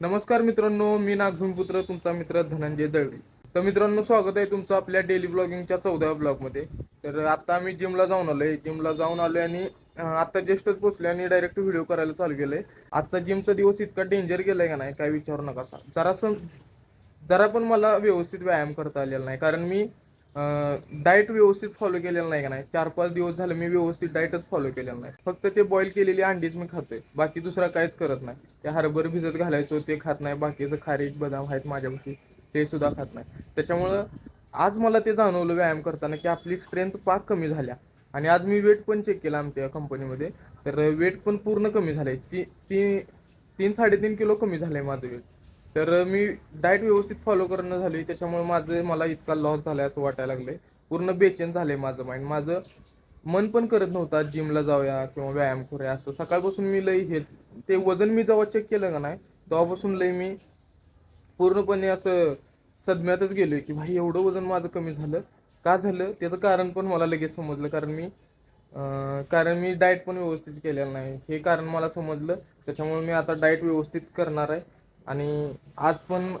नमस्कार मित्रांनो मी नागभूमपुत्र तुमचा मित्र धनंजय दळवी. तर मित्रांनो स्वागत आहे तुमचं आपल्या डेली ब्लॉगिंगच्या चौदाव्या ब्लॉगमध्ये तर आता आम्ही जिमला जाऊन आलोय. जिमला जाऊन आलोय आणि आत्ता आता जस्टच पोचले आणि डायरेक्ट व्हिडिओ करायला चालू आहे आजचा जिमचा दिवस इतका डेंजर गेलाय का नाही काय विचारू नका. जरा जरासं जरा पण मला व्यवस्थित व्यायाम करता आलेला नाही. कारण मी डाएट व्यवस्थित फॉलो केलेलं नाही का नाही? चार पाच दिवस झाले मी व्यवस्थित डाएटच फॉलो केलेलं नाही. फक्त ते बॉईल केलेली अंडीच मी खातोय. बाकी दुसरा काहीच करत नाही. ते हरभर भिजत घालायचो ते खात नाही. बाकीचं खारीक बदाम आहेत माझ्यापाशी ते सुद्धा खात नाही. त्याच्यामुळं आज मला ते जाणवलं व्यायाम करताना की आपली स्ट्रेंथ पाक कमी झाल्या. आणि आज मी वेट पण चेक केला आमच्या कंपनीमध्ये तर वेट पण पूर्ण कमी झालंय. ती ती तीन साडेतीन किलो कमी झालंय माझं वेट तर मी डाएट व्यवस्थित फॉलो करणं झाली त्याच्यामुळे माझं मला इतका लॉस झालाय असं वाटायला लागले पूर्ण बेचैन झालंय माझं माइंड माझं मन पण करत नव्हता जिमला जाऊया किंवा व्यायाम करूया असं. सकाळपासून मी लई हे ते वजन मी जेव्हा चेक केलं का नाही तेव्हापासून लई मी पूर्णपणे असं सदम्यातच गेलो की भाई एवढं वजन माझं कमी झालं. का झालं? त्याचं कारण पण मला लगेच समजलं. कारण मी कारण मी डाएट पण व्यवस्थित केलेलं नाही. हे कारण मला समजलं. त्याच्यामुळे मी आता डाएट व्यवस्थित करणार आहे. आणि आज पण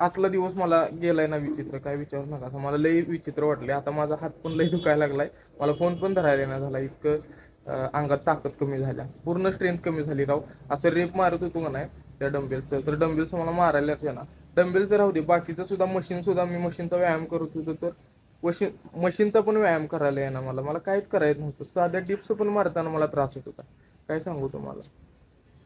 असला दिवस मला गेलाय ना विचित्र काय विचारू नका. असं मला लई विचित्र वाटले आता माझा हात पण लई दुखायला लागलाय. मला फोन पण धरायला नाही झाला. इतकं अंगात ताकद कमी झाल्या. पूर्ण स्ट्रेंथ कमी झाली राव. असं रेप मारत होतो का नाही त्या डंबेलचं तर डंबेल्स मला मारायलाच येणार ना डंबेलचं राहू दे. बाकीचं सुद्धा मशीन सुद्धा मी मशीनचा व्यायाम करत होतो. तर मशीन मशीनचा पण व्यायाम करायला येणार मला. मला काहीच करायचं नव्हतं. साध्या डिप्स पण मारताना मला त्रास होत होता. काय सांगू तुम्हाला?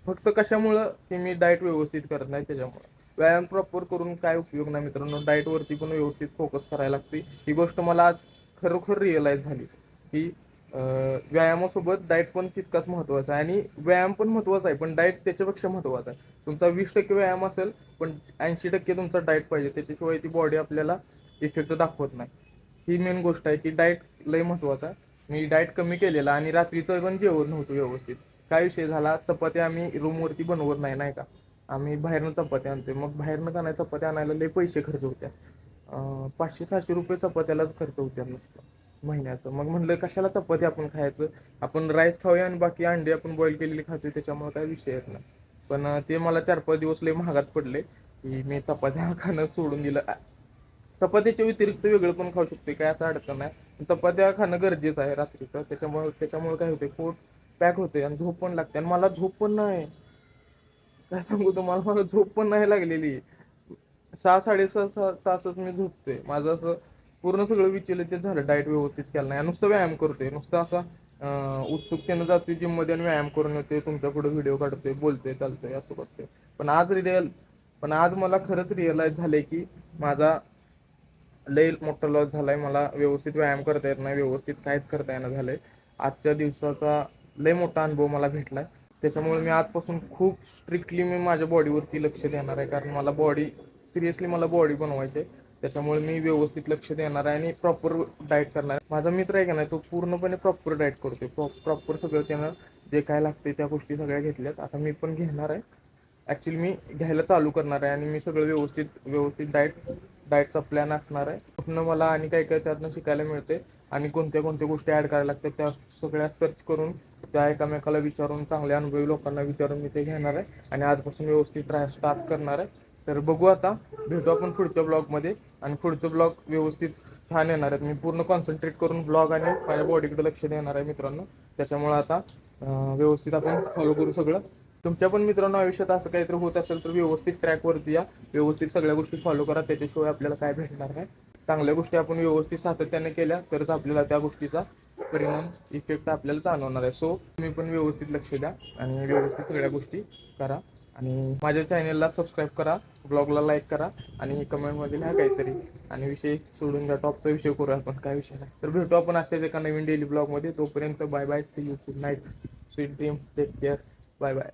फक्त कशामुळं की मी डाएट व्यवस्थित करत नाही त्याच्यामुळं? व्यायाम प्रॉपर करून काय उपयोग नाही मित्रांनो. डाएटवरती पण व्यवस्थित फोकस करायला लागते. ही गोष्ट मला आज खरोखर रिअलाईज झाली. की व्यायामासोबत डाएट पण तितकाच महत्त्वाचा आहे. आणि व्यायाम पण महत्त्वाचा आहे पण डाएट त्याच्यापेक्षा महत्त्वाचा आहे. तुमचा वीस टक्के व्यायाम असेल पण ऐंशी टक्के तुमचा डाएट पाहिजे. त्याच्याशिवाय ती बॉडी आपल्याला इफेक्ट दाखवत नाही. ही मेन गोष्ट आहे की डाएट लय महत्त्वाचा आहे मी डाएट कमी केलेला आणि रात्रीचं पण जेवण नव्हतं व्यवस्थित. काय विषय झाला? चपात्या आम्ही रूमवरती बनवत नाही नाही का? आम्ही बाहेरनं चपात्या आणते मग बाहेरनं का नाही चपात्या आणायला लय पैसे खर्च होत्या. पाचशे सहाशे रुपये चपात्यालाच खर्च होत्या नुसतं महिन्याचं. मग म्हणलं कशाला चपाती आपण खायचं? आपण राईस खाऊया आणि बाकी अंडे आपण बॉईल केलेली खातोय त्याच्यामुळे काय विषय येत नाही. पण ते मला चार पाच दिवस लय महागात पडले की मी चपात्या खाणं सोडून दिलं. चपातीच्या व्यतिरिक्त वेगळं पण खाऊ शकते काय असं अडचण नाही. चपात्या खाणं गरजेचं आहे रात्रीचं. त्याच्यामुळे त्याच्यामुळे काय होते पोट पॅक होते आणि झोप पण लागते. आणि मला झोप पण नाही. काय सांगू तुम्हाला? मला झोप पण नाही लागलेली. सहा साडेसहा सहा तासच मी झोपतोय. माझं असं पूर्ण सगळं विचलित झालं. डाएट व्यवस्थित केलं नाही. नुसतं व्यायाम करतोय. नुसतं असा उत्सुकतेनं जातोय जिममध्ये आणि व्यायाम करून येतोय. तुमच्यापुढे व्हिडिओ काढतोय बोलतोय चालतोय असं करतोय. पण आज रिअल पण आज मला खरंच रिअलाईज झालंय की माझा लय मोठा लॉस झालाय. मला व्यवस्थित व्यायाम करता येत नाही. व्यवस्थित काहीच करता येणं झालंय. आजच्या दिवसाचा लय मोठा अनुभव मला भेटलाय त्याच्यामुळे मी आजपासून खूप स्ट्रिक्टली मी माझ्या बॉडीवरती लक्ष देणार आहे. कारण मला बॉडी सिरियसली मला बॉडी बनवायची आहे त्याच्यामुळे मी व्यवस्थित लक्ष देणार आहे आणि प्रॉपर डाएट करणार आहे. माझा मित्र आहे का नाही तो पूर्णपणे प्रॉपर डाएट करतोय. प्रॉपर सगळं त्यानं जे काय लागते त्या गोष्टी सगळ्या घेतल्यात. आता मी पण घेणार आहे. ॲक्च्युली मी घ्यायला चालू करणार आहे आणि मी सगळं व्यवस्थित व्यवस्थित डाएट डाएटचा प्लॅन असणार आहे. कुठनं मला आणि काय काय त्यातनं शिकायला मिळते आणि कोणत्या कोणत्या गोष्टी ॲड करायला लागतात त्या सगळ्या सर्च करून त्या एकामेकाला विचारून चांगल्या अनुभवी लोकांना विचारून मी ते घेणार आहे. आणि आजपासून व्यवस्थित ट्राय स्टार्ट करणार आहे. तर बघू आता भेटू आपण पुढच्या ब्लॉगमध्ये आणि पुढचं ब्लॉग व्यवस्थित छान येणार आहेत मी पूर्ण कॉन्सन्ट्रेट करून ब्लॉग आणि माझ्या बॉडीकडे लक्ष देणार आहे मित्रांनो. त्याच्यामुळे आता व्यवस्थित आपण फॉलो करू सगळं. तुमच्या पण मित्रांनो आयुष्यात असं काहीतरी होत असेल तर व्यवस्थित ट्रॅकवरती या. व्यवस्थित सगळ्या गोष्टी फॉलो करा. त्याच्याशिवाय आपल्याला काय भेटणार नाही. चांगल्या गोष्टी आपण व्यवस्थित सातत्याने केल्या तरच आपल्याला त्या गोष्टीचा परिणाम इफेक्ट आपल्याला जाणवणार आहे. सो तुम्ही पण व्यवस्थित लक्ष द्या आणि व्यवस्थित सगळ्या गोष्टी करा. आणि माझ्या चॅनेलला सबस्क्राईब करा ब्लॉगला लाईक करा आणि कमेंटमध्ये लिहा काहीतरी. आणि विषय सोडून द्या. टॉपचा विषय करू आपण काय विषय नाही. तर भेटू आपण अशाच एका नवीन डेली ब्लॉगमध्ये तोपर्यंत bye bye see you good night sweet dream take care bye bye